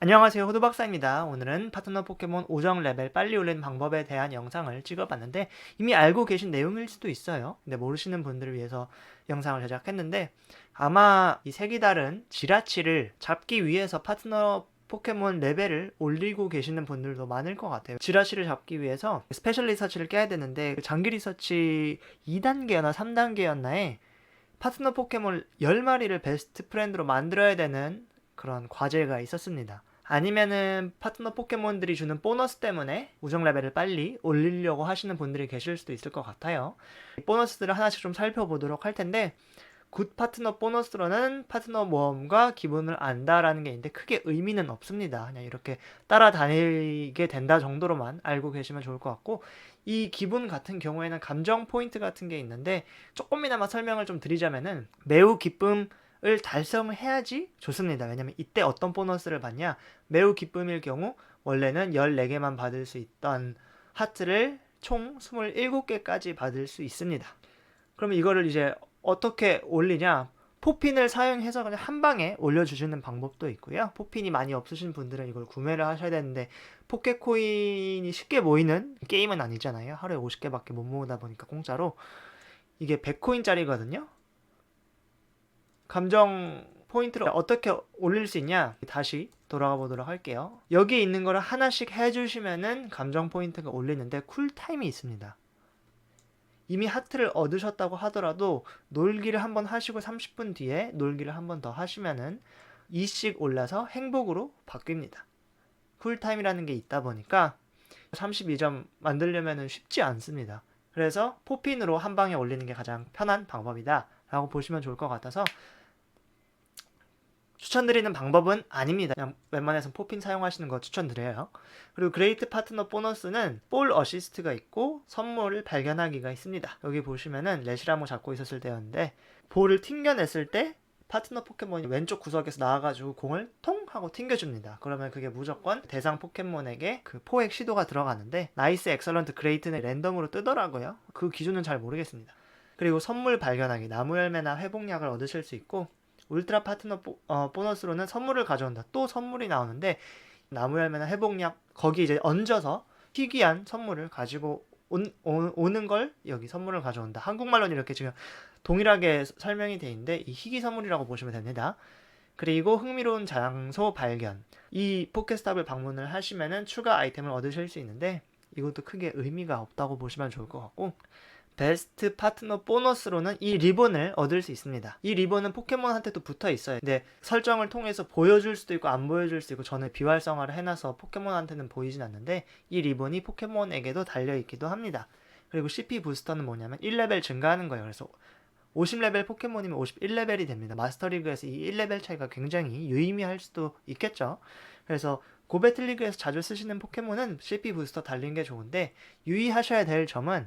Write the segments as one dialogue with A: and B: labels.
A: 안녕하세요 호두박사입니다. 오늘은 파트너 포켓몬 오정 레벨 빨리 올리는 방법에 대한 영상을 찍어봤는데 이미 알고 계신 내용일 수도 있어요. 근데 모르시는 분들을 위해서 영상을 제작했는데 아마 이 색이 다른 지라치를 잡기 위해서 파트너 포켓몬 레벨을 올리고 계시는 분들도 많을 것 같아요. 지라시를 잡기 위해서 스페셜 리서치를 깨야 되는데 그 장기 리서치 2단계였나 3단계였나에 파트너 포켓몬 10마리를 베스트 프렌드로 만들어야 되는 그런 과제가 있었습니다. 아니면은 파트너 포켓몬들이 주는 보너스 때문에 우정 레벨을 빨리 올리려고 하시는 분들이 계실 수도 있을 것 같아요. 이 보너스들을 하나씩 좀 살펴보도록 할 텐데 굿 파트너 보너스로는 파트너 모험과 기분을 안다라는 게 있는데 크게 의미는 없습니다. 그냥 이렇게 따라다니게 된다 정도로만 알고 계시면 좋을 것 같고 이 기분 같은 경우에는 감정 포인트 같은 게 있는데 조금이나마 설명을 좀 드리자면은 매우 기쁨 을 달성을 해야지 좋습니다. 왜냐면 이때 어떤 보너스를 받냐? 매우 기쁨일 경우 원래는 14개만 받을 수 있던 하트를 총 27개까지 받을 수 있습니다. 그러면 이거를 이제 어떻게 올리냐? 포핀을 사용해서 그냥 한 방에 올려주시는 방법도 있고요. 포핀이 많이 없으신 분들은 이걸 구매를 하셔야 되는데 포켓코인이 쉽게 모이는 게임은 아니잖아요. 하루에 50개밖에 못 모으다 보니까 공짜로 이게 100코인짜리거든요. 감정 포인트를 어떻게 올릴 수 있냐? 다시 돌아가 보도록 할게요. 여기 있는 거를 하나씩 해주시면은 감정 포인트가 올리는데 쿨타임이 있습니다. 이미 하트를 얻으셨다고 하더라도 놀기를 한번 하시고 30분 뒤에 놀기를 한번 더 하시면은 2씩 올라서 행복으로 바뀝니다. 쿨타임이라는 게 있다 보니까 32점 만들려면은 쉽지 않습니다. 그래서 포핀으로 한 방에 올리는 게 가장 편한 방법이다 라고 보시면 좋을 것 같아서 추천드리는 방법은 아닙니다. 그냥 웬만해서 포핀 사용하시는 거 추천드려요. 그리고 그레이트 파트너 보너스는 볼 어시스트가 있고 선물을 발견하기가 있습니다. 여기 보시면은 레시라모 잡고 있었을 때였는데 볼을 튕겨냈을 때 파트너 포켓몬이 왼쪽 구석에서 나와가지고 공을 통 하고 튕겨줍니다. 그러면 그게 무조건 대상 포켓몬에게 그 포획 시도가 들어가는데 나이스, 엑설런트, 그레이트는 랜덤으로 뜨더라고요. 그 기준은 잘 모르겠습니다. 그리고 선물 발견하기, 나무 열매나 회복약을 얻으실 수 있고 울트라 파트너 보, 어, 보너스로는 선물을 가져온다. 또 선물이 나오는데 나무 열매나 회복약 거기 이제 얹어서 희귀한 선물을 가지고 온, 오, 는걸 여기 선물을 가져온다. 한국말로는 이렇게 지금 동일하게 설명이 돼 있는데 이 희귀 선물이라고 보시면 됩니다. 그리고 흥미로운 장소 발견. 이 포켓스탑을 방문을 하시면은 추가 아이템을 얻으실 수 있는데 이것도 크게 의미가 없다고 보시면 좋을 것 같고 베스트 파트너 보너스로는 이 리본을 얻을 수 있습니다. 이 리본은 포켓몬한테도 붙어 있어요. 근데 설정을 통해서 보여줄 수도 있고 안 보여줄 수도 있고 저는 비활성화를 해놔서 포켓몬한테는 보이진 않는데 이 리본이 포켓몬에게도 달려 있기도 합니다. 그리고 CP 부스터는 뭐냐면 1레벨 증가하는 거예요. 그래서 50레벨 포켓몬이면 51레벨이 됩니다. 마스터리그에서 이 1레벨 차이가 굉장히 유의미할 수도 있겠죠. 그래서 고배틀리그에서 자주 쓰시는 포켓몬은 CP 부스터 달린 게 좋은데 유의하셔야 될 점은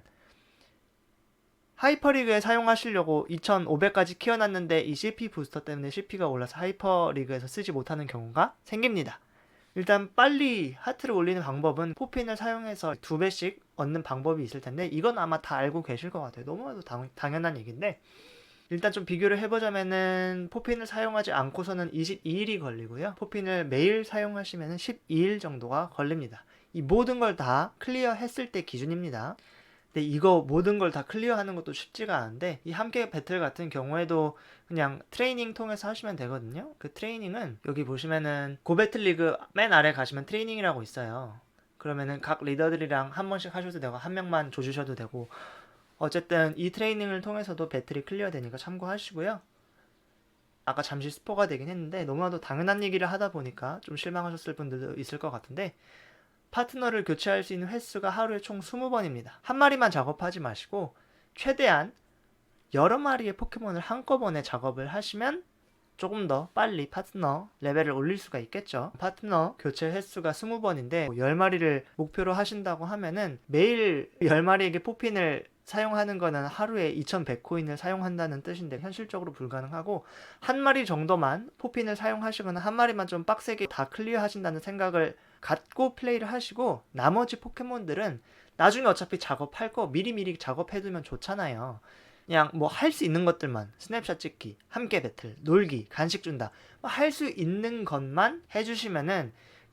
A: 하이퍼리그에 사용하시려고 2500까지 키워놨는데 이 CP 부스터 때문에 CP가 올라서 하이퍼리그에서 쓰지 못하는 경우가 생깁니다. 일단 빨리 하트를 올리는 방법은 포핀을 사용해서 두 배씩 얻는 방법이 있을 텐데 이건 아마 다 알고 계실 것 같아요. 너무나도 당, 당연한 얘기인데 일단 좀 비교를 해보자면은 포핀을 사용하지 않고서는 22일이 걸리고요. 포핀을 매일 사용하시면은 12일 정도가 걸립니다. 이 모든 걸 다 클리어 했을 때 기준입니다. 근데 이거 모든 걸 다 클리어하는 것도 쉽지가 않은데 이 함께 배틀 같은 경우에도 그냥 트레이닝 통해서 하시면 되거든요. 그 트레이닝은 여기 보시면은 고배틀 리그 맨 아래 가시면 트레이닝이라고 있어요. 그러면은 각 리더들이랑 한 번씩 하셔도 되고 한 명만 조주셔도 되고 어쨌든 이 트레이닝을 통해서도 배틀이 클리어 되니까 참고하시고요. 아까 잠시 스포가 되긴 했는데 너무나도 당연한 얘기를 하다 보니까 좀 실망하셨을 분들도 있을 것 같은데 파트너를 교체할 수 있는 횟수가 하루에 총 20번입니다. 한 마리만 작업하지 마시고 최대한 여러 마리의 포켓몬을 한꺼번에 작업을 하시면 조금 더 빨리 파트너 레벨을 올릴 수가 있겠죠. 파트너 교체 횟수가 20번인데 10마리를 목표로 하신다고 하면은 매일 10마리에게 포핀을 사용하는 거는 하루에 2100코인을 사용한다는 뜻인데 현실적으로 불가능하고 한 마리 정도만 포핀을 사용하시거나 한 마리만 좀 빡세게 다 클리어 하신다는 생각을 갖고 플레이를 하시고 나머지 포켓몬들은 나중에 어차피 작업할 거 미리미리 작업해두면 좋잖아요. 그냥 뭐 할 수 있는 것들만 스냅샷 찍기, 함께 배틀, 놀기, 간식 준다. 뭐 할 수 있는 것만 해주시면은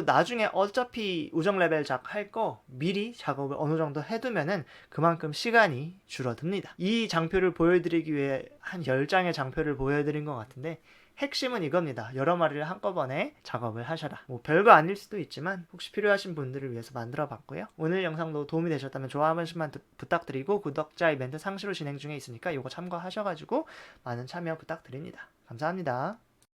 A: 나중에 어차피 우정 레벨 작 할 거 미리 작업을 어느 정도 해두면은 그만큼 시간이 줄어듭니다. 이 장표를 보여드리기 위해 한 10장의 장표를 보여드린 것 같은데 핵심은 이겁니다. 여러 마리를 한꺼번에 작업을 하셔라. 뭐 별거 아닐 수도 있지만 혹시 필요하신 분들을 위해서 만들어 봤고요. 오늘 영상도 도움이 되셨다면 좋아요 한 번씩만 부- 부탁드리고 구독자 이벤트 상시로 진행 중에 있으니까 이거 참고하셔가지고 많은 참여 부탁드립니다. 감사합니다.